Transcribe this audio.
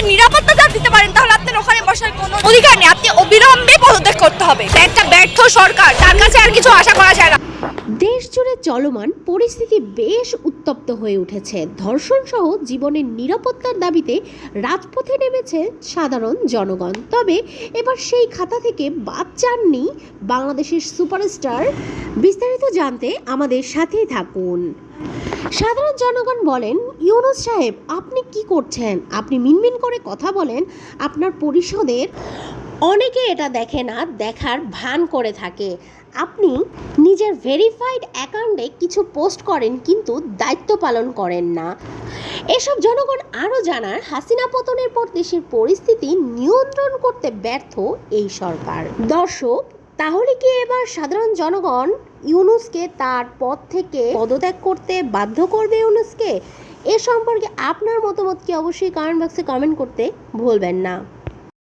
মানুষের নিরাপত্তা যা দিতে পারেন তাহলে আপনার ওখানে বসার কোনো অধিকার নেই। আপনি অবিলম্বে পদত্যাগ করতে হবে। একটা ব্যর্থ সরকার। তার কাছে আর কিছু আশা করা চলমান পরিস্থিতি বেশ উত্তপ্ত হয়ে উঠেছে। ধর্ষণ সহ জীবনের নিরাপত্তার দাবিতে রাজপথে নেমেছে সাধারণ জনগণ। তবে এবার সেই খাতা থেকে বাদ চাননি বাংলাদেশের সুপারস্টার। বিস্তারিত জানতে আমাদের সাথেই থাকুন। সাধারণ জনগণ বলেন, ইউনুস সাহেব, আপনি কি করছেন? আপনি মিনমিন করে কথা বলেন, আপনার পরিষদের অনেকে এটা দেখে না, দেখার ভান করে থাকে। আপনি নিজের ভেরিফাইড অ্যাকাউন্টে কিছু পোস্ট করেন কিন্তু দায়িত্ব পালন করেন না। এসব জনগণ আরও জানার হাসিনা পতনের পর দেশের পরিস্থিতি নিয়ন্ত্রণ করতে ব্যর্থ এই সরকার। দর্শক, তাহলে কি এবার সাধারণ জনগণ ইউনুসকে তার পদ থেকে পদত্যাগ করতে বাধ্য করবে ইউনুসকে? এ সম্পর্কে আপনার মতামত কি অবশ্যই কমেন্ট বক্সে কমেন্ট করতে ভুলবেন না।